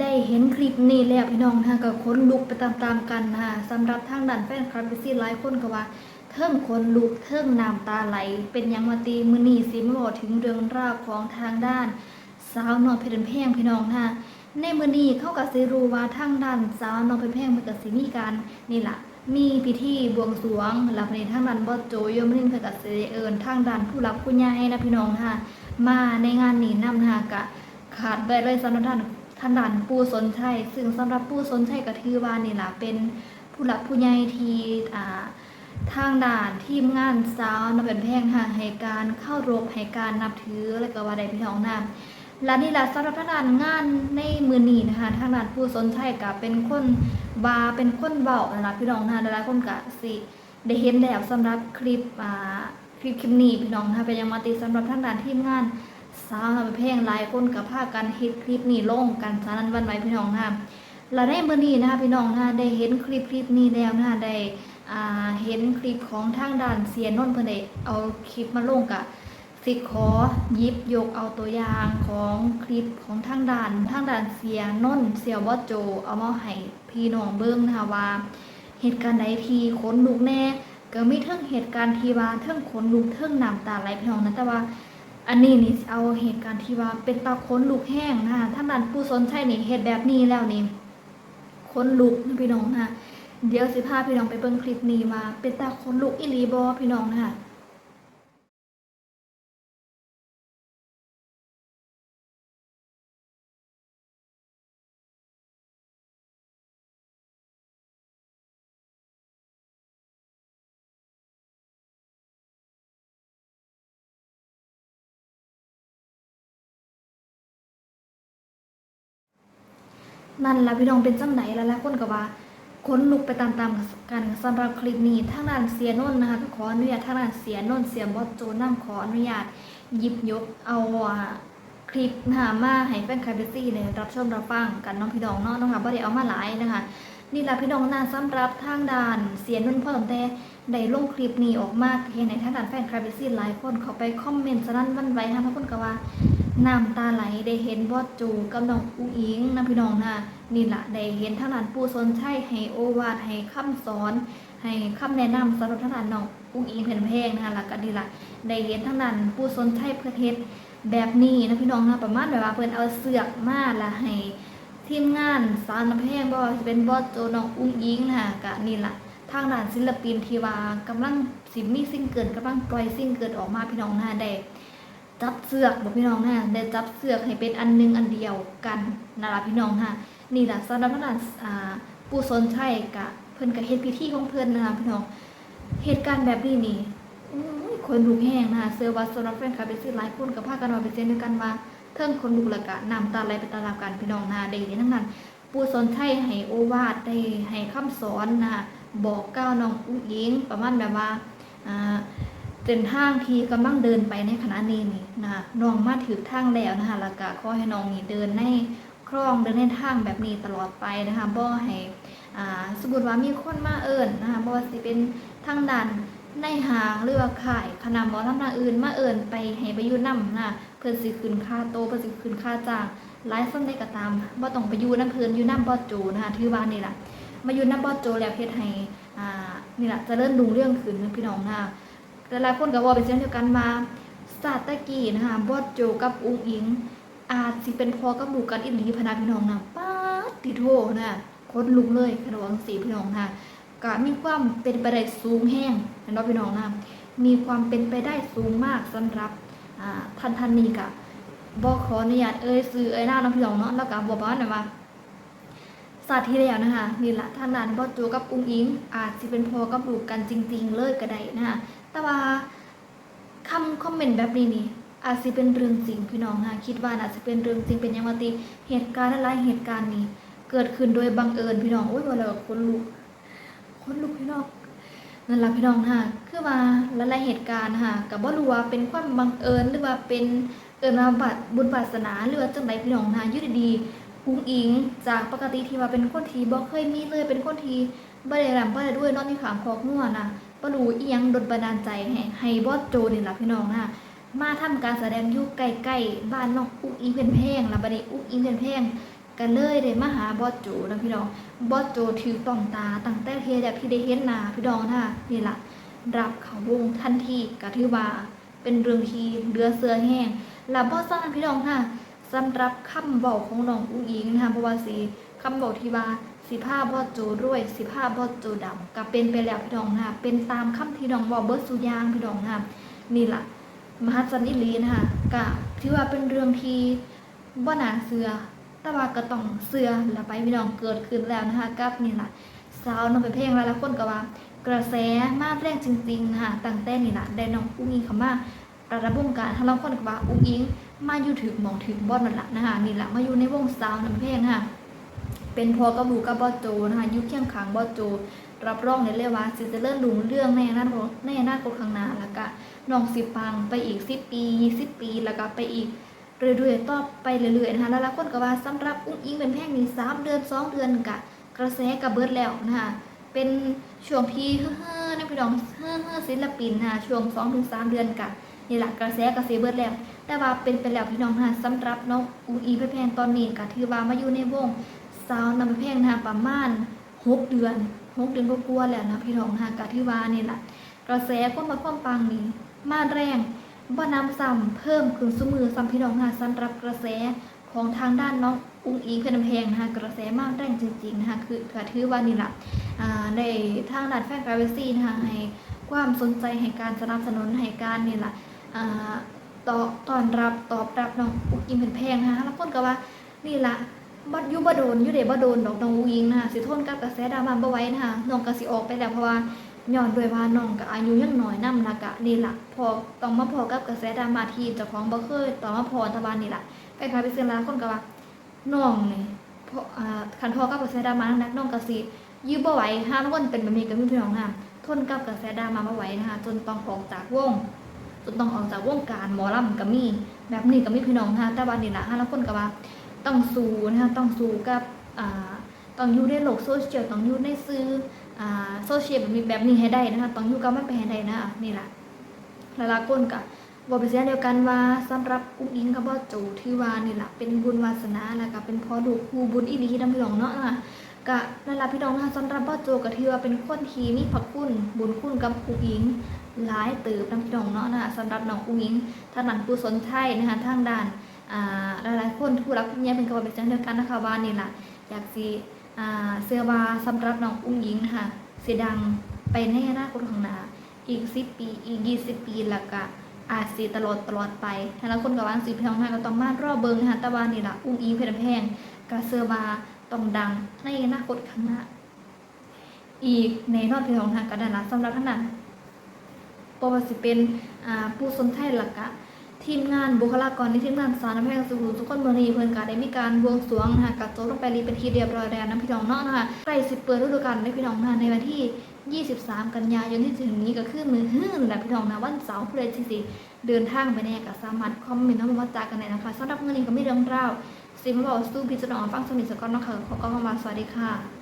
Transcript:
ได้เห็นคลิปนี้แล้วพี่น้องนะก็ค้นลุกไปตามๆกันนะคะสำหรับทางด้านแฟนคลับซี่หลายคนก็ว่า เทิงคนลุกเทิงน้ำตาไหล เป็นยังมาตีมือนีสิมาบอกถึงเรื่องราวของทางด้าน สาวนอยเพชรแพงพี่น้องนะในมือนีเข้าก็สิรู้ว่าทางด้านสาวนอยเพชรแพงมันก็สิมีการนี่แหละมีพิธีบวงสรวงหลับในทางด้านบอสโจยมรินเพิ่นก็สิได้เอิ้นทางด้านผู้รับผู้ใหญ่นะพี่น้องนะมาในงานนี้นำนะกะขาดไปเลยสำหรับท่าน ท่านด่านผู้สนชัยซึ่งสำหรับผู้สนชัยก็ถือว่านี่ล่ะเป็นผู้หลักผู้ใหญ่ที่อ่าทางด่านทีมงานสาวนำเป็นแพงค่ะให้การเข้ารบให้การนับถือแล้วก็ว่าได้พี่น้องนำและนี่ล่ะสำหรับทางด่านงานในมือนี้นะคะทางด่านผู้สนชัยก็เป็นคนบาเป็นคนเบานะพี่น้องนะหลายคนก็สิได้เห็นแล้วสำหรับคลิปอ่าคลิปคลิปนี้พี่น้องนะเป็นยังมาติสำหรับทางด่านทีมงาน สาวทำเพลงหลายคนกับพากันเฮ็ดคลิปนี้ลงกันสานันวันไหวพี่น้องนะคะและในมื้อนี้นะคะพี่น้องนะได้เห็นคลิปคลิปนี้แล้วนะได้อ่าเห็นคลิปของทางด้านเสียนนท์เพิ่นได้เอาคลิปมาลงกะสิขอยิบยกเอาตัวอย่างของคลิปของทางด้านทางด้านเสียนนท์เสียวอโจ เอามาให้พี่น้องเบิ่งนะคะว่าเหตุการณ์ใดที่ขนลุกแน่ ก็มีเทั้งเหตุการณ์ที่ว่าเทั้งขนลุกเทั้งน้ำตาไหลพี่น้องนะแต่ว่า อันนี้นี่เอาเหตุการณ์ที่ว่าเป็นตาค้นลูกแห้งนะคะถ้ามันผู้สนใจนี่เหตุแบบนี้แล้วนี่ค้นลูกพี่น้องนะเดี๋ยวสิพาพี่น้องไปเบิ่งคลิปนี้ว่าเป็นตาค้นลูกอิลีบอพี่น้องนะคะ นั่นละพี่น้องเป็นจังไหนแล้วลายคนก็ว่าค้นลุกไปตามๆกันสำหรับคลิปนี้ทางด้านเสียนนท์นะคะก็ขออนุญาตทางด้านเสียนนท์เสียบอสโจนํขออนุญาตหยิบยกเอาคลิปนะคะมาให้แฟนคลับเบซี่เนี่ยรับชมรับฟังกันน้องพี่น้องเนาะนะคะบ่ได้เอามาหลายนะคะนี่ล่ะพี่น้องน่าสำหรับทางด้านเสียนนท์พ่อตั้งแต่ได้ลงคลิปนี้ออกมาเห็นในทางด้านแฟนคลับเบซี่หลายคนเขาไปคอมเมนต์สนั่นวันไวค่ะทุกคนก็ว่า น้ำตาไหลได้เห็นบอดจูกับน้องอุ้งอิงนะพี่น้องนะนี่แหละได้เห็นท่างด้านผู้สนใช่ให้โอวาทให้คำสอน ให้คำแนะนำสำหรับทางด้านน้องอุ้งอิงเพ็นเพลงนะคะแล้วก็นี่แหละได้เห็นท่างด้านผู้สนใช่เพื่อเทศแบบนี้นะพี่น้องนะประมาณแบบว่าเพิ่นเอาเสือกมาละให้ทีมงานสารน้ำเพลงบ่ว่าจะเป็นบอดโจน้องอุ้งอิงนะคะก็นี่แหละทางด้านศิลปินทีว่ากำลังสิมีซิงเกิลกำลังปล่อยซิงเกิลออกมาพี่น้องนะได้ จับเสือกบอกพี่น้องนะได้จับเสือกให้เป็นอันหนึงอันเดียวกันนั่นล่ะพี่น้องค่ะนี่แหละสำหรับทางด้านอ่าผู้สนใจกะเพิ่นก็เฮ็ดพิธีของเพิ่นนะคะพี่น้องเหตุการณ์แบบนี้นี่คนลุกแห้งนะเสื้อว่าสำหรับแฟนคลับเป็นสิหลายคนก็พากันว่าเป็นเช่นเดียกันว่าเทิงคนลุกล้วก็น้ำตาไหลไปตามกันพี่น้องนะได้เห็นทั้งนั้นผู้สนใจให้โอวาทได้ให้คำสอนนะบอกก้าวน้องอุ้งอิงประมาณแบบว่าอ่า เป็นทางที่กำลังเดินไปในขณะนี้นี่นะคะน้องมาถือทางแล้วนะคะแล้วก็ขอให้น้องนี่เดินในคล่องเดินในทางแบบนี้ตลอดไปนะคะบ่ให้อ่าสมมติว่ามีคนมาเอิ้นนะคะบ่ว่าสิเป็นทางด้านในหางหรือว่าขายขนมบ่ทำทางอื่นมาเอิ้นไปให้ไปอยู่นำนะเพิ่นสิขึ้นค่าโตเพิ่นสิขึ้นค่าจ้างหลายส่วนใดก็ตามบ่ต้องไปอยู่นำเพิ่นอยู่นำบ่โจนะคะถือว่านี่ล่ะมาอยู่นำบ่โจแล้วเฮ็ดให้อ่านี่ล่ะจะเริ่มรุ่งเรื่องขึ้นนพี่น้องนะะ แต่หลายคนก็บอกเป็นเช่นเดียวกันมาศาตตะกี้นะคะบอดโจกับอุ้งอิง อาจสิเป็นพอกับลูกกันอีหลีพนาพี่น้องนะป้าติโทนะคนลุกเลยขนมสีพี่น้องนะก็มีความเป็นไปได้สูงแห้งนไหมพี่น้องนะมีความเป็นไปได้สูงมากสำหรับท่านท่านนี้กะบอกขออนุญาตเอ่ยซื้อเอ่ยหน้าน้องพี่น้องเนาะแล้วก็บอกว่าหน่อยว่าศาสตร์ที่แล้วนะคะนี่แหละทางด้านบอสโจกับอุ้งอิง อาจจะเป็นพอกับลูกกันจริง ๆ เลยก็ได้นะคะ แต่ว่าคำคอมเมนต์แบบนี้นี่อาจจะเป็นเรื่องจริงพี่น้องนะคิดว่าอาจจะเป็นเรื่องจริงเป็นยังไงติเหตุการณ์หลายๆเหตุการณ์นี้ เกิดขึ้นโดยบังเอิญพี่น้องโอ้ยว่าแล้วคนลุกคนลุกพี่น้องนั่นแหละพี่น้องค่ะคือว่าหลายเหตุการณ์ค่ะกับว่ารู้ว่าเป็นความบังเอิญหรือว่าเป็นเอิญมาบัตบุญวาสนาหรือว่าจังไรพี่น้องค่ะยุดดีๆอุ้งอิงจากปกติที่ว่าเป็นคนที่บ่เคยมีเลยเป็นคนที่บ่ได้รำบ่ได้ด้วยนอนที่ขางคอกงัวนะ บ่รู้อีหยังดลบันดาลใจให้ให้บอสโจนี่ล่ะพี่น้องนะมาทำการแสดงอยู่ใกล้ๆบ้านน้องอุ้งอิงเพนแพงแล้วบัดนี้อุ้งอิงเพนแพงกันเลยได้มาหาบอสโจนะพี่น้องบอสโจถือต้องตาตั้งแต่เฮียจากที่ได้เห็นหน้าพี่น้องนะนี่ล่ะรับเขาวงทันทีก็ถือว่าเป็นเรื่องที่เดือเสือแห้งแล้วบอสซ่านพี่น้องค่ะสำหรับคำบอกของน้องอุ้งอิงนะคะเพราะว่าสีคำบอกที่ว่า สิผ้าบอสโจรวยสิผ้าบอสโจดำก็เป็นไปแล้วพี่น้องนะเป็นตามคำที่น้องบอกเบิร์สุยางพี่น้องนะนี่แหละมหัศจรรย์อิลีนะคะก็ถือว่าเป็นเรื่องที่บ่น่าเสือแต่ว่าก็ต้องเสือละไปพี่น้องเกิดขึ้นแล้วนะคะกับนี่ล่ะสาวน้องไปเพลงหลายๆคนก็ว่ากระแสมาแรงจริงๆนะคะตั้งแต่นี่แหละได้น้องอุ้งอิงเข้ามาระดับวงการทั้งเราคนก็ว่าอุ้งอิงมาอยู่ถึงมองถึงบอดนั่นละนะคะนี่แหละมาอยู่ในวงสาวน้ำเพลงนะคะ เป็นพอกระบูกับบอโจนะคะยุคเคียงขังบอโจ รับรองได้เลยว่าสิจะเลื่อนลุงเรื่องในอนาคตในอนาคตข้างหน้าแล้วก็น้องสิปังไปอีก10ปี20ปีแล้วก็ไปอีกเรื่อยๆต่อไปเรื่อยๆนะคะแล้วหลายคนก็ว่าสำหรับอุ้งอิงเป็นแพ่งนี่3เดือน2เดือนกะกระแสกับเบิดแล้วนะคะเป็นช่วงพีเฮ้อนะพี่น้องเฮ้อศิลปินนะคะช่วง2ถึง3เดือนกะนี่แหละกระแสกระเสเบิดแล้ว แต่ว่าเป็นไปแล้วพี่น้องนะสำหรับน้องอุ้งอิงเป็นแพงตอนนี้ก็ถือว่ามาอยู่ในวง สาวนำแพงนะคะประมาณ6เดือน6เดือนกว่าๆแล้วนะพี่น้องนะคะก็ถือว่านี่แหละกระแสคนมาความปังนี่มาแรงบ่น้ำซ้ำเพิ่มขึ้นสมือซ้ำพี่น้องค่ะสำหรับกระแสของทางด้านน้องอุ้งอิงเพชรแพงนะคะกระแสมากแรงจริงๆนะคะคือก็ถือว่านี่แหละอ่าในทางด้านแฟนกราเวซี่นะคะให้ความสนใจให้การสนับสนุนให้การนี่แหละต่อตอนรับตอบรับน้องอุ้งอิงเพชรแพงนะคะแล้วคนก็ว่านี่ละ บัดยุบโดนยุเดบโดนดอกน้องอุ้งอิงนะคะสิทนกับกระแสดราม่าบ่ไว้นะคะน้องก็สิออกไปแล้วเพราะว่าย้อนด้วยว่าน้องก็อายุยังน้อยนำละกะนี่ล่ะพอต้องมาพอกับกระแสดราม่าที่เจ้าของบ่เคยต้องมาพอตะวันนี่ล่ะไปค่ะไปเสียหลาคนก็ว่าน้องนี่พออ่าคันพอกับกระแสดราม่านักน้องก็สิยื้อบ่ไหวห้ามคนเป็นแบบนี้ก็มีพี่น้องค่ะทนกับกระแสดราม่าบ่ไหวนะคะจนต้องออกจากวงจนต้องออกจากวงการหมอลำก็มีแบบนี้ก็มีพี่น้องค่ะต่ว่านนี่ล่ะห้าคนก็ว่า ต้องสู้นะคะต้องสู้กับต้องอยู่ในโลกโซเชียลต้องอยู่ในสื่ออโซเชียลแบบนี้แบบนี้ให้ได้นะคะต้องอยู่กับมันไปให้ได้นะะนี่แหละหลายๆคนก็บบอกเป็นเสียเดียวกันว่าสำหรับอุ้งอิงกับบ่โจที่ว่านี่แหละเป็นบุญวาสนาแล้วก็เป็นพอดูคูบุญอีหลีนำพี่น้องเนาะนะคะก็นั่นแหละพี่น้องนะคะสำหรับบ่โจก็ถือว่าเป็นคนที่มีพระคุณบุญคุณกับอุ้งอิงหลายเติบนำพี่น้องเนาะนะสำหรับน้องอุ้งอิงทางด้านผู้สนใจนะคะทางด้าน หลายๆคนผู้รักผู้ใหญ่เป็นก็บอกเป็นเสียงเดียวกันนะคะว่านี่แหละอยากสิเสื้อว่าสำหรับน้องอุ้งยิงนะคะเสียดังไปในอนาคตข้างหน้าอีกสิปีอีกยี่สิบปีแล้วก็อาจสิตลอดตลอดไปถ้าแล้วคนกับว่าสิเพียงมาก็ต้องมารอบเบิงนะคะแต่ว่านี่แหละอุ้งอิงเพชรแพงก็เสื้อว่าต้องดังในอนาคตข้างหน้าอีกในรอบที่ของทางกันนั่นะสำหรับท่านนั้นปวสิเป็นผู้สนใจหลักกะ ทีมงานบุคลากรในทีมงานสารน้ำแพงสุขุมทุกคนเมืองนี้เพิ่นก็ได้มีการบวงสรวงนะคะกับโจลงไปรีเป็นทีเรียบร้อยแล้วนะพี่น้องเนาะนะคะใกล้สิเปิดฤดูกาลในพี่น้องนะในวันที่ 23 กันยายนที่ถึงนี้ก็คือมือฮื้อนะพี่น้องนะวันเสาร์เพื่อที่สิเดินทางไปแน่ก็สามารถคอมเมนต์เข้ามาจากันได้นะคะสำหรับมื้อนี้ก็มีเรื่องราวสิ่งที่เราสู้พิจารณาฟังสนิทสกอนนะคะขอก็เข้ามาสวัสดีค่ะ